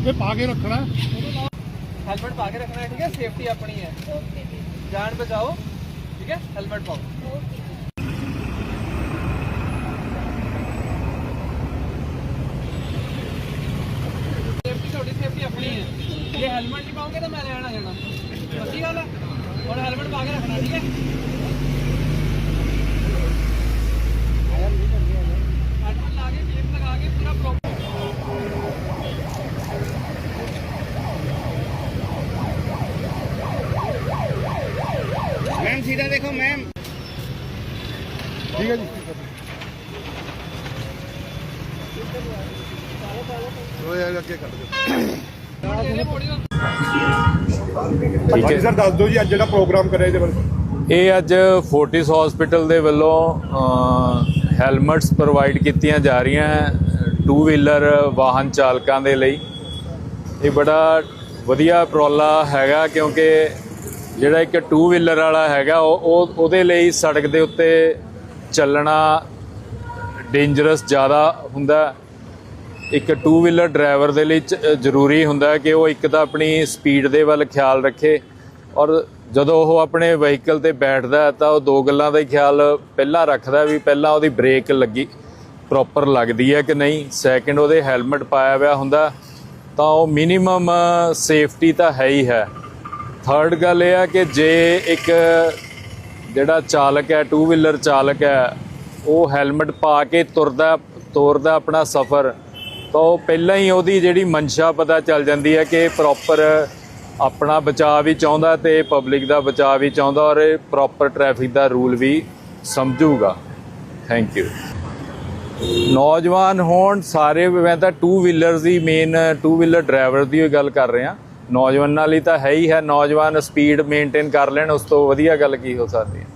ਇਹ ਪਾ ਕੇ ਰੱਖਣਾ। ਹੈਲਮਟ ਪਾ ਕੇ ਰੱਖਣਾ ਹੈ ਠੀਕ ਹੈ? ਸੇਫਟੀ ਆਪਣੀ ਹੈ। ਓਕੇ ਜੀ। ਜਾਨ ਬਚਾਓ ਠੀਕ ਹੈ? ਹੈਲਮਟ ਪਾਓ। ਓਕੇ ਸੇਫਟੀ ਤੁਹਾਡੀ ਸੇਫਟੀ ਆਪਣੀ ਹੈ। ਜੇ ਹੈਲਮਟ ਨਹੀਂ ਪਾਓਗੇ ਤਾਂ ਮੈਂ ਲੈਣ ਆ ਜਾਣਾ। ਸੱਚੀ ਗੱਲ ਹੈ। ਹੁਣ ਹੈਲਮਟ ਪਾ ਕੇ ਰੱਖਣਾ ਠੀਕ ਹੈ ਹੈਲਮਟ ਲਾ ਕੇ ਕੇਪ ਲਗਾ ਕੇ ਪੂਰਾ ਪ੍ਰੋਪਰ इधर देखो मैम ठीक है जी ਉਹ ਅੱਗੇ ਕੱਢ ਦੇ ਠੀਕ ਹੈ। ਸਰ ਦੱਸ ਦਿਓ ਜੀ ਅੱਜ ਜਿਹੜਾ ਪ੍ਰੋਗਰਾਮ ਕਰਿਆ ਇਹਦੇ ਇਹ ਅੱਜ ਫੋਰਟਿਸ ਹਸਪੀਟਲ ਦੇ ਵੱਲੋਂ ਹੈਲਮਟਸ ਪ੍ਰੋਵਾਈਡ ਕੀਤੀਆਂ ਜਾ ਰਹੀਆਂ ਟੂ ਵੀਲਰ ਵਾਹਨ ਚਾਲਕਾਂ ਦੇ ਲਈ। ਇਹ ਬੜਾ ਵਧੀਆ ਪ੍ਰੋਲਾ ਹੈਗਾ ਕਿਉਂਕਿ ਜਿਹੜਾ ਇੱਕ ਟੂ ਵੀਲਰ ਵਾਲਾ ਹੈਗਾ, ਉਹ, ਉਹ- ਉਹਦੇ ਲਈ ਸੜਕ ਦੇ ਉੱਤੇ ਚੱਲਣਾ ਡੇਂਜਰਸ ਜ਼ਿਆਦਾ ਹੁੰਦਾ। ਇੱਕ ਟੂ ਵੀਲਰ ਡਰਾਈਵਰ ਦੇ ਲਈ ਚ- ਜ਼ਰੂਰੀ ਹੁੰਦਾ ਕਿ ਉਹ ਇੱਕ ਤਾਂ ਆਪਣੀ ਸਪੀਡ ਦੇ ਵੱਲ ਖਿਆਲ ਰੱਖੇ ਔਰ ਜਦੋਂ ਉਹ ਆਪਣੇ ਵਹੀਕਲ ਤੇ ਬੈਠਦਾ ਤਾਂ ਉਹ ਦੋ ਗੱਲਾਂ ਦਾ ਹੀ ਖਿਆਲ ਪਹਿਲਾਂ ਰੱਖਦਾ ਵੀ ਪਹਿਲਾਂ ਉਹਦੀ ਬ੍ਰੇਕ ਲੱਗੀ ਪ੍ਰੋਪਰ ਲੱਗਦੀ ਹੈ ਕਿ ਨਹੀਂ। ਸੈਕਿੰਡ ਉਹਦੇ ਹੈਲਮਟ ਪਾਇਆ ਹੋਇਆ ਹੁੰਦਾ, ਤਾਂ ਉਹ ਮਿਨੀਮਮ ਸੇਫਟੀ ਤਾਂ ਹੈ ਹੀ ਹੈ। ਥਰਡ ਗੱਲ ਇਹ ਆ ਕਿ ਜੇ ਇੱਕ ਜਿਹੜਾ ਚਾਲਕ ਹੈ ਟੂ ਵੀਲਰ ਚਾਲਕ ਹੈ, ਉਹ ਹੈਲਮਟ ਪਾ ਕੇ ਤੁਰਦਾ, ਤੋਰਦਾ ਆਪਣਾ ਸਫ਼ਰ, ਤਾਂ ਉਹ ਪਹਿਲਾਂ ਹੀ ਉਹਦੀ ਜਿਹੜੀ ਮਨਸ਼ਾ ਪਤਾ ਚੱਲ ਜਾਂਦੀ ਹੈ ਕਿ ਪ੍ਰੋਪਰ ਆਪਣਾ ਬਚਾਅ ਵੀ ਚਾਹੁੰਦਾ ਤੇ ਪਬਲਿਕ ਦਾ ਬਚਾਅ ਵੀ ਚਾਹੁੰਦਾ ਔਰ ਇਹ ਪ੍ਰੋਪਰ ਟ੍ਰੈਫਿਕ ਦਾ ਰੂਲ ਵੀ ਸਮਝੂਗਾ। ਥੈਂਕ ਯੂ ਨੌਜਵਾਨ ਹੋਣ, ਸਾਰੇ, ਮੈਂ ਤਾਂ ਟੂ ਵੀਲਰਸ ਦੀ ਮੇਨ ਟੂ ਵੀਲਰ ਡਰਾਈਵਰ ਦੀ ਹੀ ਗੱਲ ਕਰ ਰਿਹਾ। ਨੌਜਵਾਨਾਂ ਲਈ ਤਾਂ ਹੈ ਹੀ ਹੈ, ਨੌਜਵਾਨ ਸਪੀਡ ਮੇਨਟੇਨ ਕਰ ਲੈਣ, ਉਸ ਤੋਂ ਵਧੀਆ ਗੱਲ ਕੀ ਹੋ ਸਕਦੀ ਹੈ।